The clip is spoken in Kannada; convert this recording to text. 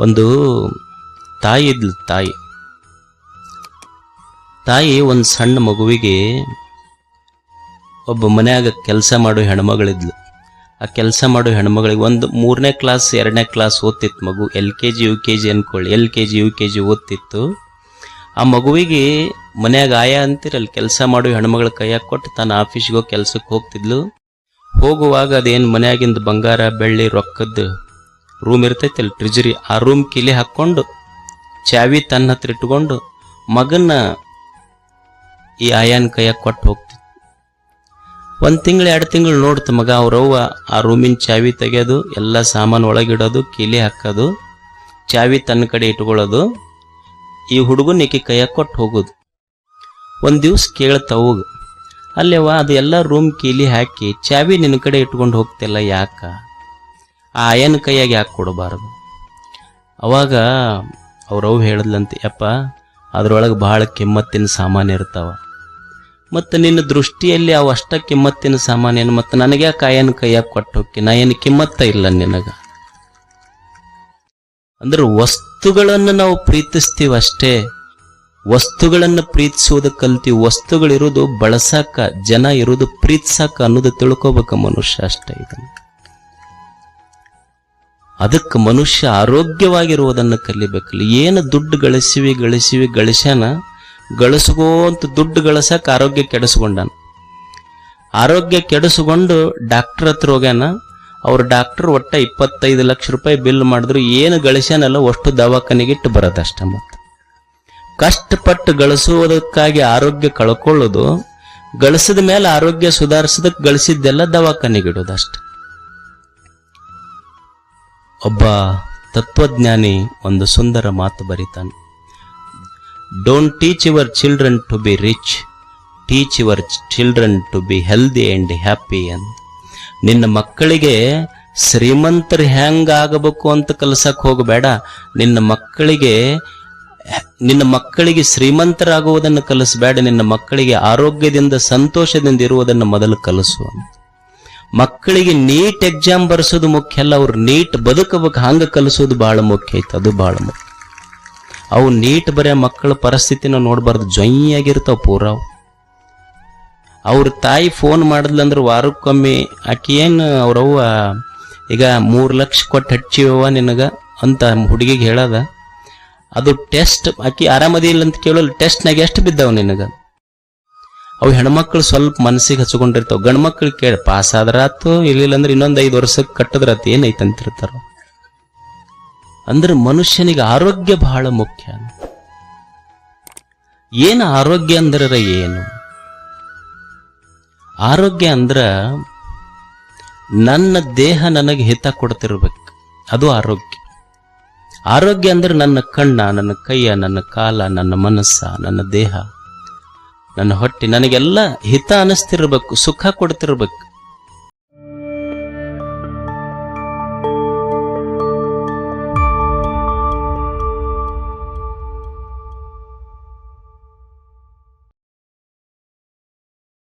ಒಂದು ತಾಯಿ ಇದ್ಲು, ತಾಯಿ. ತಾಯಿ ಒಂದು ಸಣ್ಣ ಮಗುವಿಗೆ ಒಬ್ಬ ಮನ್ಯಾಗ ಕೆಲಸ ಮಾಡೋ ಹೆಣ್ಮಗಳಿದ್ಲು. ಆ ಕೆಲಸ ಮಾಡೋ ಹೆಣ್ಮಗಳಿಗೆ ಒಂದು ಮೂರನೇ ಕ್ಲಾಸ್, ಎರಡನೇ ಕ್ಲಾಸ್ ಓದ್ತಿತ್ತು ಮಗು. L K G, U K G ಅನ್ಕೊಳ್ಳಿ. L K G, U K G ಓದ್ತಿತ್ತು. ಆ ಮಗುವಿಗೆ ಮನ್ಯಾಗ ಆಯ ಅಂತಿರಲ್ಲ ಕೆಲಸ ಮಾಡೋ ಹೆಣ್ಮಗಳ ಕೈಯಾಗ ಕೊಟ್ಟು ತನ್ನ ಆಫೀಸ್ಗೋಗಿ ಕೆಲ್ಸಕ್ಕೆ ಹೋಗ್ತಿದ್ಲು. ಹೋಗುವಾಗ ಅದೇನು ಮನ್ಯಾಗಿಂದ ಬಂಗಾರ, ಬೆಳ್ಳಿ ರೊಕ್ಕದ್ದು ರೂಮ್ ಇರ್ತೈತಲ್ಲ ಟ್ರಿಜರಿ ಆ ರೂಮ್ ಕಿಲಿ ಹಾಕ್ಕೊಂಡು, ಚಾವಿ ತನ್ನ ಹತ್ರ ಇಟ್ಕೊಂಡು, ಮಗನ್ನ ಈ ಆಯಾನ್ ಕೈಯಾಗ ಕೊಟ್ಟು ಹೋಗ್ತಿತ್ತು ಒಂದು ತಿಂಗಳು, ಎರಡು ತಿಂಗಳು ನೋಡ್ತು ಮಗ ಅವ್ರವ್ವ ಆ ರೂಮಿನ ಚಾವಿ ತೆಗೆಯೋದು ಎಲ್ಲ ಸಾಮಾನು ಒಳಗಿಡೋದು, ಕೀಲಿ ಹಾಕೋದು, ಚಾವಿ ತನ್ನ ಕಡೆ ಇಟ್ಕೊಳ್ಳೋದು, ಈ ಹುಡುಗನ ಈಕೆ ಕೈಯಾಗ ಕೊಟ್ಟು ಹೋಗೋದು. ಒಂದು ದಿವ್ಸ ಕೇಳ್ತವಾಗ ಅಲ್ಲೇವ ಅದು ಎಲ್ಲ ರೂಮ್ ಕೀಲಿ ಹಾಕಿ, ಚಾವಿ ನಿನ್ನ ಕಡೆ ಇಟ್ಕೊಂಡು ಹೋಗ್ತಿಲ್ಲ ಯಾಕ? ಆ ಆಯನ ಕೈಯಾಗಿ ಯಾಕೆ ಕೊಡಬಾರದು? ಅವಾಗ ಅವ್ರವ್ ಹೇಳಿದ್ಲಂತೆ ಅಪ್ಪ ಅದರೊಳಗೆ ಬಹಳ ಕಿಮ್ಮತ್ತಿನ ಸಾಮಾನು ಇರ್ತಾವ. ಮತ್ತು ನಿನ್ನ ದೃಷ್ಟಿಯಲ್ಲಿ ಅವು ಅಷ್ಟ ಕಿಮ್ಮತ್ತಿನ ಸಾಮಾನೇನು? ಮತ್ತು ನನಗೆ ಯಾಕೆ ಆಯನ ಕೈಯಾಗ ಕೊಟ್ಟು ಹೋಗಿ ನಾ ಏನು ಕಿಮ್ಮತ್ತ ಇಲ್ಲ ನಿನಗ. ಅಂದ್ರೆ ವಸ್ತುಗಳನ್ನು ನಾವು ಪ್ರೀತಿಸ್ತೀವಿ ಅಷ್ಟೇ. ವಸ್ತುಗಳನ್ನು ಪ್ರೀತಿಸುವುದು ಕಲ್ತೀವಿ. ವಸ್ತುಗಳಿರೋದು ಬಳಸಾಕ, ಜನ ಇರೋದು ಪ್ರೀತಿಸಾಕ ಅನ್ನೋದು ತಿಳ್ಕೊಬೇಕ ಮನುಷ್ಯ ಅಷ್ಟೇ ಇದನ್ನು. ಅದಕ್ಕೆ ಮನುಷ್ಯ ಆರೋಗ್ಯವಾಗಿರುವುದನ್ನು ಕಲಿಬೇಕಲ್ಲ. ಏನು ದುಡ್ಡು ಗಳಿಸಿವಿ ಗಳಿಸಿವಿ, ಗಳಿಸ್ಯಾನ, ಗಳಿಸ್ಕೋಂತ ದುಡ್ಡು ಗಳಿಸಕ್ಕೆ ಆರೋಗ್ಯ ಕೆಡಿಸ್ಕೊಂಡಾನ. ಆರೋಗ್ಯ ಕೆಡಿಸ್ಕೊಂಡು ಡಾಕ್ಟರ್ ಹತ್ರ ಹೋಗ್ಯಾನ, ಅವ್ರ ಡಾಕ್ಟರ್ ಒಟ್ಟ ಇಪ್ಪತ್ತೈದು ಲಕ್ಷ ರೂಪಾಯಿ ಬಿಲ್ ಮಾಡಿದ್ರು, ಏನು ಗಳಿಸ್ಯಾನಲ್ಲ, ಅಷ್ಟು ದವಾಖಾನೆಗಿಟ್ಟು ಬರೋದಷ್ಟ ಮತ್ತೆ. ಕಷ್ಟಪಟ್ಟು ಗಳಿಸುವುದಕ್ಕಾಗಿ ಆರೋಗ್ಯ ಕಳ್ಕೊಳ್ಳೋದು, ಗಳಿಸಿದ ಮೇಲೆ ಆರೋಗ್ಯ ಸುಧಾರಿಸೋದಕ್ಕೆ ಗಳಿಸಿದ್ದೆಲ್ಲ ದವಾಖಾನೆಗಿಡೋದಷ್ಟೆ ಒಬ್ಬ ತತ್ವಜ್ಞಾನಿ ಒಂದು ಸುಂದರ ಮಾತು ಬರೀತಾನೆ. Don't teach your children to be rich teach your children to be healthy and happy ಅಂತ ನಿನ್ನ ಮಕ್ಕಳಿಗೆ ಶ್ರೀಮಂತರು ಹೆಂಗಾಗಬೇಕು ಅಂತ ಕಲಸಕ್ಕೆ ಹೋಗಬೇಡ. ನಿನ್ನ ಮಕ್ಕಳಿಗೆ ನಿನ್ನ ಮಕ್ಕಳಿಗೆ ಶ್ರೀಮಂತರಾಗುವುದನ್ನು ಕಲಿಸಬೇಡ. ನಿನ್ನ ಮಕ್ಕಳಿಗೆ ಆರೋಗ್ಯದಿಂದ, ಸಂತೋಷದಿಂದ ಇರುವುದನ್ನು ಮೊದಲು ಕಲಿಸು ಮಕ್ಕಳಿಗೆ ನೀಟ್ ಎಕ್ಸಾಮ್ ಬರ್ಸೋದು ಮುಖ್ಯ ಅಲ್ಲ, ಅವ್ರು ನೀಟ್ ಬದುಕಬೇಕು, ಹಂಗೆ ಕಲಿಸೋದು ಬಹಳ ಮುಖ್ಯ ಐತೆ, ಅದು ಬಹಳ ಮುಖ್ಯ. ಅವು ನೀಟ್ ಬರೆಯೋ ಮಕ್ಕಳ ಪರಿಸ್ಥಿತಿನ ನೋಡಬಾರ್ದು, ಜೊಯ್ಯಾಗಿರ್ತಾವ ಪೂರ ಅವು. ಅವ್ರ ತಾಯಿ ಫೋನ್ ಮಾಡಿದ್ಲಂದ್ರೆ ವಾರಕ್ಕೊಮ್ಮೆ, ಆಕೆ ಏನು ಅವ್ರವ್ವ ಈಗ ಮೂರು ಲಕ್ಷ ಕೊಟ್ಟು ಹಚ್ಚಿವವ ನಿನಗ? ಅಂತ ಹುಡುಗಿಗೆ ಹೇಳದ. ಅದು ಟೆಸ್ಟ್ ಆಕಿ ಆರಾಮದಿಲ್ಲ ಅಂತ ಕೇಳಲ್ಲ ಟೆಸ್ಟ್ನಾಗ ಎಷ್ಟು ಬಿದ್ದಾವ ನಿನಗ? ಅವು ಹೆಣ್ಮಕ್ಳು ಸ್ವಲ್ಪ ಮನಸ್ಸಿಗೆ ಹಚ್ಕೊಂಡಿರ್ತಾವ ಗಂಡು ಮಕ್ಳು ಕೇಳಿ, ಪಾಸ್ ಆದ್ರಾತು ಇರ್ಲಿಲ್ಲ ಅಂದ್ರೆ ಇನ್ನೊಂದು ಐದು ವರ್ಷಕ್ಕೆ ಕಟ್ಟದ್ರಾತು ಏನೈತೆ ಅಂತಿರ್ತಾರ? ಅಂದ್ರೆ ಮನುಷ್ಯನಿಗೆ ಆರೋಗ್ಯ ಬಹಳ ಮುಖ್ಯ. ಏನು ಆರೋಗ್ಯ ಅಂದ್ರೆ ಏನು? ಆರೋಗ್ಯ ಅಂದ್ರ ನನ್ನ ದೇಹ ನನಗೆ ಹಿತ ಕೊಡ್ತಿರ್ಬೇಕು. ಅದು ಆರೋಗ್ಯ. ಆರೋಗ್ಯ ಅಂದ್ರೆ ನನ್ನ ಕಣ್ಣ, ನನ್ನ ಕೈಯ, ನನ್ನ ಕಾಲ, ನನ್ನ ಮನಸ್ಸ, ನನ್ನ ದೇಹ. ನನ್ನ ಹೊಟ್ಟೆ ನನಗೆಲ್ಲ ಹಿತ ಅನಿಸ್ತಿರ್ಬೇಕು ಸುಖ ಕೊಡ್ತಿರ್ಬೇಕು.